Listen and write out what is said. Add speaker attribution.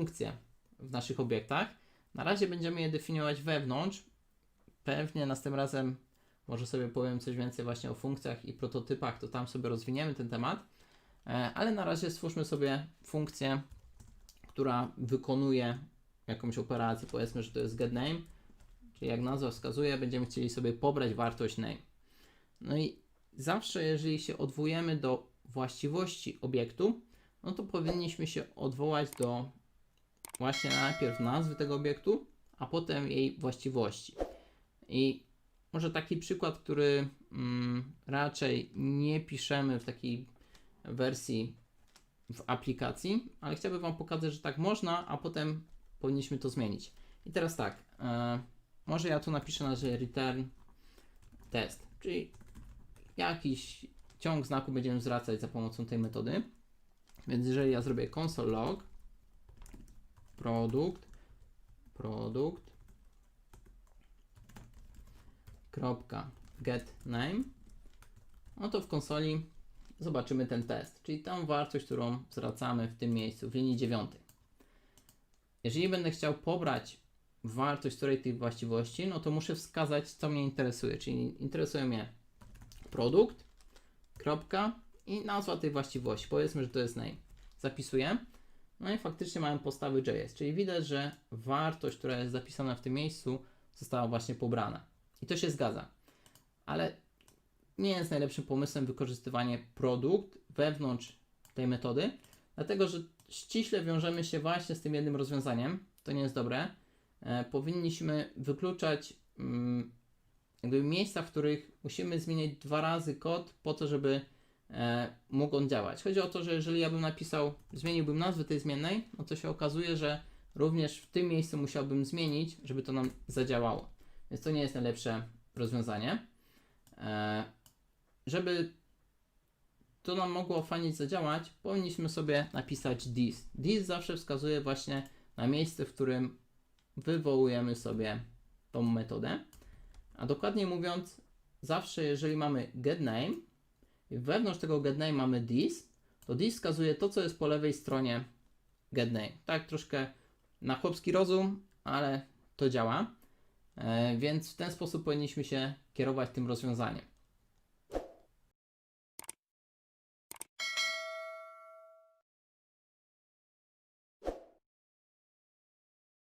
Speaker 1: funkcje w naszych obiektach. Na razie będziemy je definiować wewnątrz. Pewnie następnym razem może sobie powiem coś więcej właśnie o funkcjach i prototypach, to tam sobie rozwiniemy ten temat. E, Ale na razie stwórzmy sobie funkcję, która wykonuje jakąś operację. Powiedzmy, że to jest getName, czyli jak nazwa wskazuje, będziemy chcieli sobie pobrać wartość name. No i zawsze, jeżeli się odwołujemy do właściwości obiektu, no to powinniśmy się odwołać do właśnie najpierw nazwy tego obiektu, a potem jej właściwości. I może taki przykład, który mm, raczej nie piszemy w takiej wersji w aplikacji, ale chciałbym Wam pokazać, że tak można, a potem powinniśmy to zmienić. I teraz tak, e, może ja tu napiszę na return test, czyli jakiś ciąg znaku będziemy zwracać za pomocą tej metody. Więc jeżeli ja zrobię console log produkt produkt kropka get name no to w konsoli zobaczymy ten test, czyli tą wartość, którą zwracamy w tym miejscu, w linii 9. Jeżeli będę chciał pobrać wartość której tych właściwości, no to muszę wskazać, co mnie interesuje, czyli interesuje mnie produkt, kropka i nazwa tej właściwości. Powiedzmy, że to jest name. Zapisuję. No i faktycznie mamy podstawy JS, czyli widać, że wartość, która jest zapisana w tym miejscu, została właśnie pobrana. I to się zgadza. Ale nie jest najlepszym pomysłem wykorzystywanie produkt wewnątrz tej metody, dlatego że ściśle wiążemy się właśnie z tym jednym rozwiązaniem. To nie jest dobre. E, powinniśmy wykluczać mm, jakby miejsca, w których musimy zmieniać dwa razy kod po to, żeby mógł on działać. Chodzi o to, że jeżeli ja bym napisał, zmieniłbym nazwę tej zmiennej, no to się okazuje, że również w tym miejscu musiałbym zmienić, żeby to nam zadziałało. Więc to nie jest najlepsze rozwiązanie. E, żeby to nam mogło fajnie zadziałać, powinniśmy sobie napisać this. This zawsze wskazuje właśnie na miejsce, w którym wywołujemy sobie tą metodę. A dokładnie mówiąc, zawsze jeżeli mamy getName wewnątrz tego getName mamy this, to this wskazuje to, co jest po lewej stronie getName. Tak troszkę na chłopski rozum, ale to działa. E, więc w ten sposób powinniśmy się kierować tym rozwiązaniem.